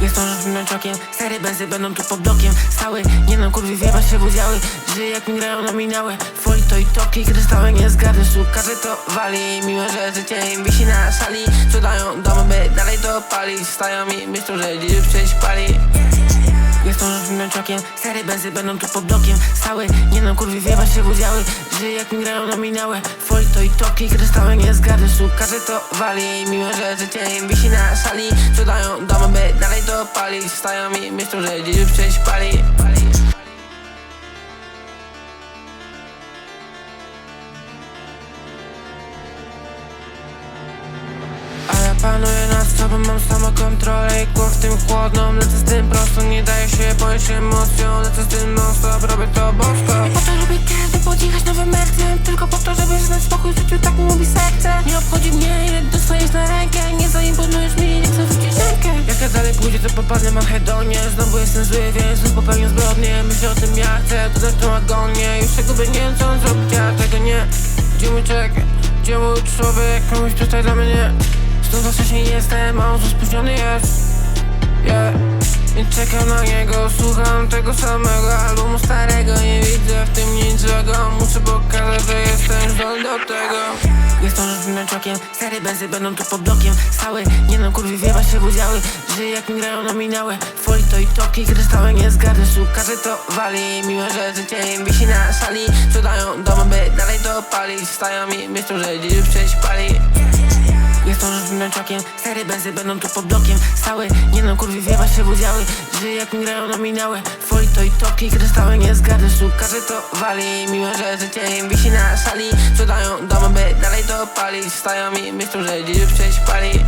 Nie zdążysz minąć okiem Stare benzy będą tu pod blokiem. Stały, nie nam kurwy wiebać się budziały Żyję jak mi grają nominały Folii to i toki, kryształy nie zgadnę. Każdy to wali Miłe, że życie im wisi na szali. Sprzedają domy, by dalej to palić Stają i myślą, że dziś przejść pali. Nie zdążysz minąć okiem Stare benzy będą tu pod blokiem. Stały, nie nam kurwy wiebać się budziały Żyję jak mi grają nominały to i toki, kryształy nie zgadnę Każdy to wali. Miłe, że życie im wisi na szali Sprzedają domy, by dalej to palić Stają i myślą, że dziś już przejść pali. Panuję nad sobą, mam samokontrolę i głowę w tym chłodną Lecę z tym prosto, nie daję się ponieść emocją. Lecę z tym non stop, robię to bosko. Po to lubię kiedy podjechać nowym mercem Tylko po to, żeby spokój w życiu, tak mówi serce. Nie obchodzi mnie ile dostajesz na rękę. Nie zaimponujesz mi, nie chcę wrócić rękę Jak ja dalej pójdzie, to popadnę mam hedonie Znowu jestem zły, więc znów popełnię zbrodnię Myślę o tym jak chcę, dodać tą agonię. Już się gubię, nie wiem co on zrobić, ja tego nie. Gdzie mój czek, gdzie mój człowiek, komuś tutaj dla mnie. Stąd za wcześnie jestem, a on spóźniony jest. Yeah Nie czekam na niego, słucham tego samego albumu starego. Nie widzę w tym nic złego Muszę pokazać, że jestem zdolny do tego. Nie zdążysz minąć okiem Stare benzy będą tu pod blokiem. Stały, nie nam kurwy wiebać się budziały Żyję jak mi grają nominały Folii to i toki, kryształy nie zgadnę Każdy to wali Miłe, że życie im wisi na szali. Sprzedają domy, by dalej to palić Stają i myślą, że dziś przejść pali nie zdążysz minąć okiem Stare benzy będą tu pod blokiem. Stały, nie nam kurwy wiebać się budziały. Żyję jak mi grają nominały Folii to i toki, kryształy nie zgadnę Każdy to wali Miłe, że życie im wisi na szali. Sprzedają domy, by dalej to palić Stają i myślą, że dziś przejść pali